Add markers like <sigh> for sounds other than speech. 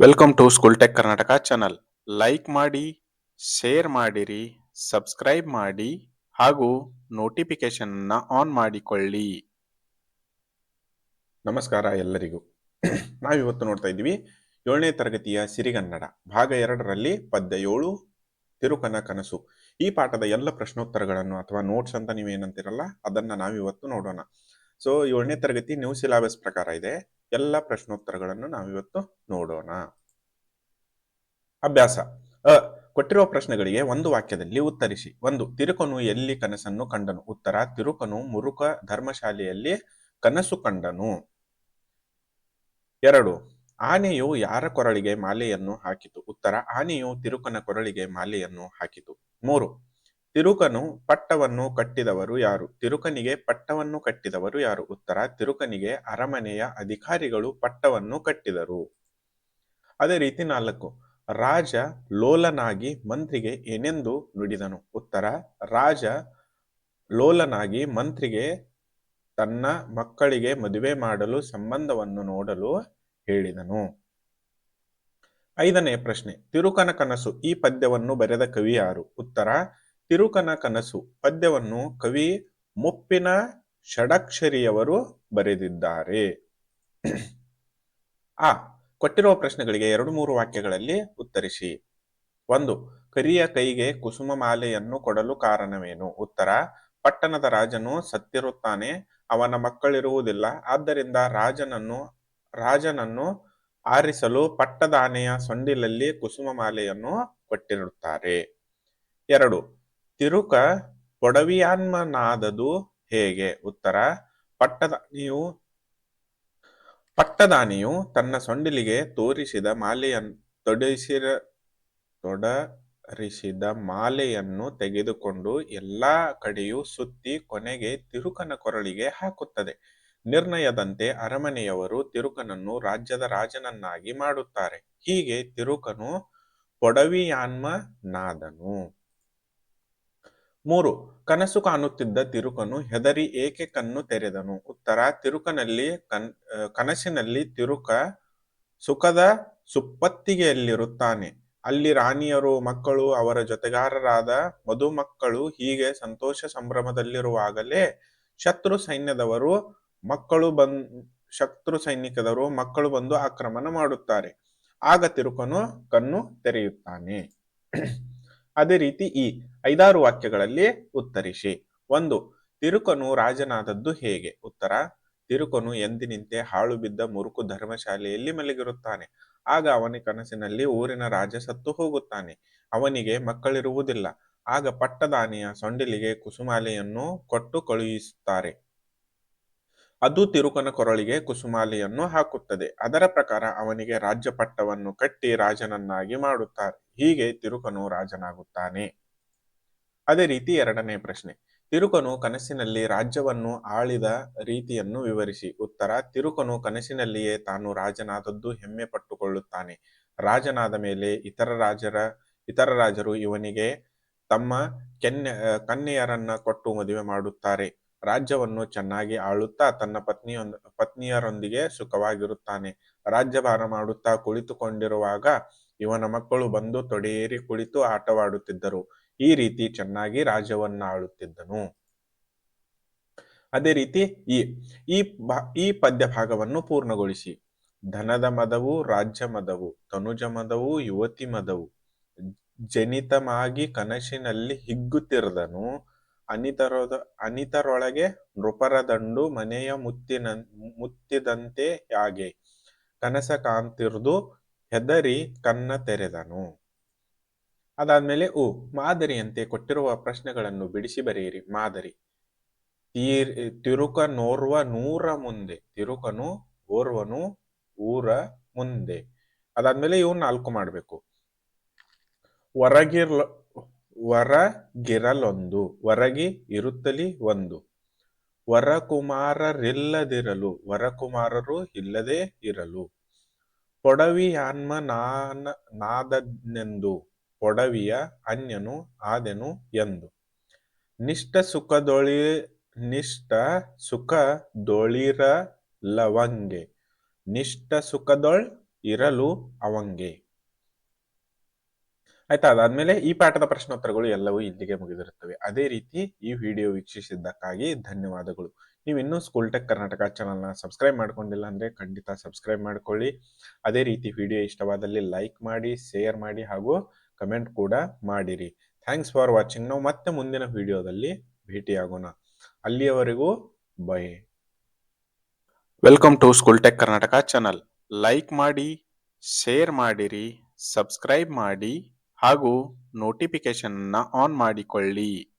Welcome to school tech Karnataka channel like ಮಾಡಿ share ಮಾಡಿರಿ subscribe ಮಾಡಿ, ಹಾಗೂ ನೋಟಿಫಿಕೇಶನ್ ಆನ್ ಮಾಡಿಕೊಳ್ಳಿ. ನಮಸ್ಕಾರ ಎಲ್ಲರಿಗೂ. <clears throat> ನಾವಿವತ್ತು ನೋಡ್ತಾ ಇದ್ದೀವಿ ಏಳನೇ ತರಗತಿಯ ಸಿರಿಗನ್ನಡ, ಭಾಗ ಎರಡರಲ್ಲಿ ಪದ್ಯ ಏಳು ತಿರುಕನ ಕನಸು. ಈ ಪಾಠದ ಎಲ್ಲ ಪ್ರಶ್ನೋತ್ತರಗಳನ್ನು ಅಥವಾ ನೋಟ್ಸ್ ಅಂತ ನೀವೇನಂತಿರಲ್ಲ, ಅದನ್ನ ನಾವಿವತ್ತು ನೋಡೋಣ. ಸೊ ಏಳನೇ ತರಗತಿ ನ್ಯೂ ಸಿಲಾಬಸ್ ಪ್ರಕಾರ ಇದೆ. ಎಲ್ಲ ಪ್ರಶ್ನೋತ್ತರಗಳನ್ನು ನಾವಿವತ್ತು ನೋಡೋಣ. ಅಭ್ಯಾಸ. ಕೊಟ್ಟಿರುವ ಪ್ರಶ್ನೆಗಳಿಗೆ ಒಂದು ವಾಕ್ಯದಲ್ಲಿ ಉತ್ತರಿಸಿ. ಒಂದು, ತಿರುಕನು ಎಲ್ಲಿ ಕನಸನ್ನು ಕಂಡನು? ಉತ್ತರ, ತಿರುಕನು ಮುರುಕ ಧರ್ಮಶಾಲೆಯಲ್ಲಿ ಕನಸು ಕಂಡನು. ಎರಡು, ಆನೆಯು ಯಾರ ಕೊರಳಿಗೆ ಮಾಲೆಯನ್ನು ಹಾಕಿತು? ಉತ್ತರ, ಆನೆಯು ತಿರುಕನ ಕೊರಳಿಗೆ ಮಾಲೆಯನ್ನು ಹಾಕಿತು. ಮೂರು ತಿರುಕನು ಪಟ್ಟವನ್ನು ಕಟ್ಟಿದವರು ಯಾರು? ತಿರುಕನಿಗೆ ಪಟ್ಟವನ್ನು ಕಟ್ಟಿದವರು ಯಾರು? ಉತ್ತರ, ತಿರುಕನಿಗೆ ಅರಮನೆಯ ಅಧಿಕಾರಿಗಳು ಪಟ್ಟವನ್ನು ಕಟ್ಟಿದರು. ಅದೇ ರೀತಿ ನಾಲ್ಕು, ರಾಜ ಲೋಲನಾಗಿ ಮಂತ್ರಿಗೆ ಏನೆಂದು ನುಡಿದನು? ಉತ್ತರ, ರಾಜ ಲೋಲನಾಗಿ ಮಂತ್ರಿಗೆ ತನ್ನ ಮಕ್ಕಳಿಗೆ ಮದುವೆ ಮಾಡಲು ಸಂಬಂಧವನ್ನು ನೋಡಲು ಹೇಳಿದನು. ಐದನೇ ಪ್ರಶ್ನೆ, ತಿರುಕನ ಕನಸು ಈ ಪದ್ಯವನ್ನು ಬರೆದ ಕವಿ ಯಾರು? ಉತ್ತರ ತಿರುಕನ ಕನಸು. ಪದ್ಯವನ್ನು ಕವಿ ಮುಪ್ಪಿನ ಷಡಕ್ಷರಿಯವರು ಬರೆದಿದ್ದಾರೆ. ಆ, ಕೊಟ್ಟಿರುವ ಪ್ರಶ್ನೆಗಳಿಗೆ ಎರಡು ಮೂರು ವಾಕ್ಯಗಳಲ್ಲಿ ಉತ್ತರಿಸಿ. ಒಂದು, ಕರಿಯ ಕೈಗೆ ಕುಸುಮ ಮಾಲೆಯನ್ನು ಕೊಡಲು ಕಾರಣವೇನು? ಉತ್ತರ, ಪಟ್ಟಣದ ರಾಜನು ಸತ್ತಿರುತ್ತಾನೆ, ಅವನ ಮಕ್ಕಳಿರುವುದಿಲ್ಲ. ಆದ್ದರಿಂದ ರಾಜನನ್ನು ರಾಜನನ್ನು ಆರಿಸಲು ಪಟ್ಟದಾನೆಯ ಸೊಂಡಿಲಲ್ಲಿ ಕುಸುಮ ಮಾಲೆಯನ್ನು ಕೊಟ್ಟಿರುತ್ತಾರೆ. ಎರಡು ತಿರುಕ ಪೊಡವಿಯಾನ್ಮನಾದದು ಹೇಗೆ? ಉತ್ತರ, ಪಟ್ಟದಾನಿಯು ಪಟ್ಟದಾನಿಯು ತನ್ನ ಸೊಂಡಿಲಿಗೆ ತೋರಿಸಿದ ಮಾಲೆಯನ್ನು ತೊಡಿಸಿರ ತೊಡರಿಸಿದ ಮಾಲೆಯನ್ನು ತೆಗೆದುಕೊಂಡು ಎಲ್ಲಾ ಕಡೆಯೂ ಸುತ್ತಿ ಕೊನೆಗೆ ತಿರುಕನ ಕೊರಳಿಗೆ ಹಾಕುತ್ತದೆ. ನಿರ್ಣಯದಂತೆ ಅರಮನೆಯವರು ತಿರುಕನನ್ನು ರಾಜ್ಯದ ರಾಜನನ್ನಾಗಿ ಮಾಡುತ್ತಾರೆ. ಹೀಗೆ ತಿರುಕನು ಪೊಡವಿಯಾನ್ಮನಾದನು ಮೂರು, ಕನಸು ಕಾಣುತ್ತಿದ್ದ ತಿರುಕನು ಹೆದರಿ ಏಕೆ ಕಣ್ಣು ತೆರೆದನು? ಉತ್ತರ, ತಿರುಕನಲ್ಲಿ ಕನ್ ಕನಸಿನಲ್ಲಿ ತಿರುಕ ಸುಖದ ಸುಪ್ಪತ್ತಿಗೆಯಲ್ಲಿರುತ್ತಾನೆ. ಅಲ್ಲಿ ರಾಣಿಯರು, ಮಕ್ಕಳು, ಅವರ ಜೊತೆಗಾರರಾದ ಮಧುಮಕ್ಕಳು ಹೀಗೆ ಸಂತೋಷ ಸಂಭ್ರಮದಲ್ಲಿರುವಾಗಲೇ ಶತ್ರು ಸೈನ್ಯದವರು, ಮಕ್ಕಳು ಬಂದ್, ಶತ್ರು ಸೈನಿಕದರು ಮಕ್ಕಳು ಬಂದು ಆಕ್ರಮಣ ಮಾಡುತ್ತಾರೆ. ಆಗ ತಿರುಕನು ಕಣ್ಣು ತೆರೆಯುತ್ತಾನೆ. ಅದೇ ರೀತಿ ಈ ಐದಾರು ವಾಕ್ಯಗಳಲ್ಲಿ ಉತ್ತರಿಸಿ. ಒಂದು, ತಿರುಕನು ರಾಜನಾದದ್ದು ಹೇಗೆ? ಉತ್ತರ, ತಿರುಕನು ಎಂದಿನಿಂತೆ ಹಾಳು ಬಿದ್ದ ಮುರುಕು ಧರ್ಮಶಾಲೆಯಲ್ಲಿ ಮಲಗಿರುತ್ತಾನೆ. ಆಗ ಅವನ ಕನಸಿನಲ್ಲಿ ಊರಿನ ರಾಜ ಸತ್ತು ಹೋಗುತ್ತಾನೆ. ಅವನಿಗೆ ಮಕ್ಕಳಿರುವುದಿಲ್ಲ. ಆಗ ಪಟ್ಟದಾನಿಯ ಸೊಂಡಿಲಿಗೆ ಕುಸುಮಾಲೆಯನ್ನು ಕೊಟ್ಟು ಕಳುಹಿಸುತ್ತಾರೆ. ಅದು ತಿರುಕನ ಕೊರಳಿಗೆ ಕುಸುಮಾಲೆಯನ್ನು ಹಾಕುತ್ತದೆ. ಅದರ ಪ್ರಕಾರ ಅವನಿಗೆ ರಾಜ್ಯ ಪಟ್ಟವನ್ನು ಕಟ್ಟಿ ರಾಜನನ್ನಾಗಿ ಮಾಡುತ್ತಾರೆ. ಹೀಗೆ ತಿರುಕನು ರಾಜನಾಗುತ್ತಾನೆ. ಅದೇ ರೀತಿ ಎರಡನೇ ಪ್ರಶ್ನೆ. ತಿರುಕನು ಕನಸಿನಲ್ಲಿ ರಾಜ್ಯವನ್ನು ಆಳಿದ ರೀತಿಯನ್ನು ವಿವರಿಸಿ. ಉತ್ತರ ತಿರುಕನು ಕನಸಿನಲ್ಲಿಯೇ ತಾನು ರಾಜನಾದದ್ದು ಹೆಮ್ಮೆ ಪಟ್ಟುಕೊಳ್ಳುತ್ತಾನೆ. ರಾಜನಾದ ಮೇಲೆ ಇತರ ರಾಜರ, ಇತರ ರಾಜರು ಇವನಿಗೆ ತಮ್ಮ ಕೆನ್ನೆ, ಕನ್ಯೆಯರನ್ನ ಕೊಟ್ಟು ಮದುವೆ ಮಾಡುತ್ತಾರೆ. ರಾಜ್ಯವನ್ನು ಚೆನ್ನಾಗಿ ಆಳುತ್ತಾ ತನ್ನ ಪತ್ನಿಯೊಂದ, ಪತ್ನಿಯರೊಂದಿಗೆ ಸುಖವಾಗಿರುತ್ತಾನೆ. ರಾಜ್ಯಭಾರ ಮಾಡುತ್ತಾ ಕುಳಿತುಕೊಂಡಿರುವಾಗ ಇವನ ಮಕ್ಕಳು ಬಂದು ತೊಡೆಯೇರಿ ಕುಳಿತು ಆಟವಾಡುತ್ತಿದ್ದರು. ಈ ರೀತಿ ಚೆನ್ನಾಗಿ ರಾಜ್ಯವನ್ನ ಆಳುತ್ತಿದ್ದನು ಅದೇ ರೀತಿ ಈ ಈ ಈ ಪದ್ಯ ಭಾಗವನ್ನು ಪೂರ್ಣಗೊಳಿಸಿ. ಧನದ ಮದವು, ರಾಜ್ಯ ಮದವು, ತನುಜ ಮದವು, ಯುವತಿ ಮದವು. ಜನಿತಮಾಗಿ ಕನಸಿನಲ್ಲಿ ಹಿಗ್ಗುತ್ತಿರದನು. ಅನಿತರದ, ಅನಿತರೊಳಗೆ ನೃಪರ ದಂಡು ಮನೆಯ ಮುತ್ತಿನ, ಮುತ್ತಿದಂತೆ ಯಾಗೆ? ಕನಸ ಕಾಂತಿರ್ದು ಹೆದರಿ ಕನ್ನ ತೆರೆದನು. ಅದಾದ್ಮೇಲೆ ಉ, ಮಾದರಿಯಂತೆ ಕೊಟ್ಟಿರುವ ಪ್ರಶ್ನೆಗಳನ್ನು ಬಿಡಿಸಿ ಬರೆಯಿರಿ. ಮಾದರಿ. ತೀರ್, ತಿರುಕ ನೋರ್ವ ನೂರ ಮುಂದೆ. ತಿರುಕನು, ಓರ್ವನು ಊರ ಮುಂದೆ. ಅದಾದ್ಮೇಲೆ ಇವು ನಾಲ್ಕು ಮಾಡಬೇಕು. ಹೊರಗಿರ್ಲ ಹೊರಗಿರಲೊಂದು ವರಗಿ ಇರುತ್ತಲಿ ಒಂದು. ವರಕುಮಾರರಿಲ್ಲದಿರಲು, ವರಕುಮಾರರು ಇಲ್ಲದೆ ಇರಲು. ಪೊಡವಿಯಾನ್ಮ ನಾನ, ನಾದನೆಂದು, ಪೊಡವಿಯ ಅನ್ಯನು ಆದೆನು ಎಂದು. ನಿಷ್ಠ ಸುಖದೊಳಿ, ನಿಷ್ಠ ಸುಖದೊಳಿರಲವಂಗೆ. ನಿಷ್ಠ ಸುಖದೊಳ್ ಇರಲು ಅವಂಗೆ. ಆಯ್ತಾ, ಅದಾದ್ಮೇಲೆ ಈ ಪಾಠದ ಪ್ರಶ್ನೋತ್ತರಗಳು ಎಲ್ಲವೂ ಇಲ್ಲಿಗೆ ಮುಗಿದಿರುತ್ತವೆ. ಅದೇ ರೀತಿ ಈ ವಿಡಿಯೋ ವೀಕ್ಷಿಸಿದ್ದಕ್ಕಾಗಿ ಧನ್ಯವಾದಗಳು. ನೀವು ಇನ್ನೂ ಸ್ಕೂಲ್ ಟೆಕ್ ಕರ್ನಾಟಕ ಚಾನಲ್ನ ಸಬ್ಸ್ಕ್ರೈಬ್ ಮಾಡ್ಕೊಂಡಿಲ್ಲ ಅಂದರೆ ಖಂಡಿತ ಸಬ್ಸ್ಕ್ರೈಬ್ ಮಾಡ್ಕೊಳ್ಳಿ. ಅದೇ ರೀತಿ ವಿಡಿಯೋ ಇಷ್ಟವಾದಲ್ಲಿ ಲೈಕ್ ಮಾಡಿ, ಶೇರ್ ಮಾಡಿ ಹಾಗೂ ಕಮೆಂಟ್ ಕೂಡ ಮಾಡಿರಿ. Thanks for watching. ನಾವು ಮತ್ತೆ ಮುಂದಿನ ವಿಡಿಯೋದಲ್ಲಿ ಭೇಟಿಯಾಗೋಣ. ಅಲ್ಲಿಯವರೆಗೂ bye. Welcome to school tech Karnataka channel. Like ಮಾಡಿ, ಶೇರ್ ಮಾಡಿರಿ, ಸಬ್ಸ್ಕ್ರೈಬ್ ಮಾಡಿ. ಹಾಗೂ ನೋಟಿಫಿಕೇಶನ್ನ ಆನ್ ಮಾಡಿಕೊಳ್ಳಿ.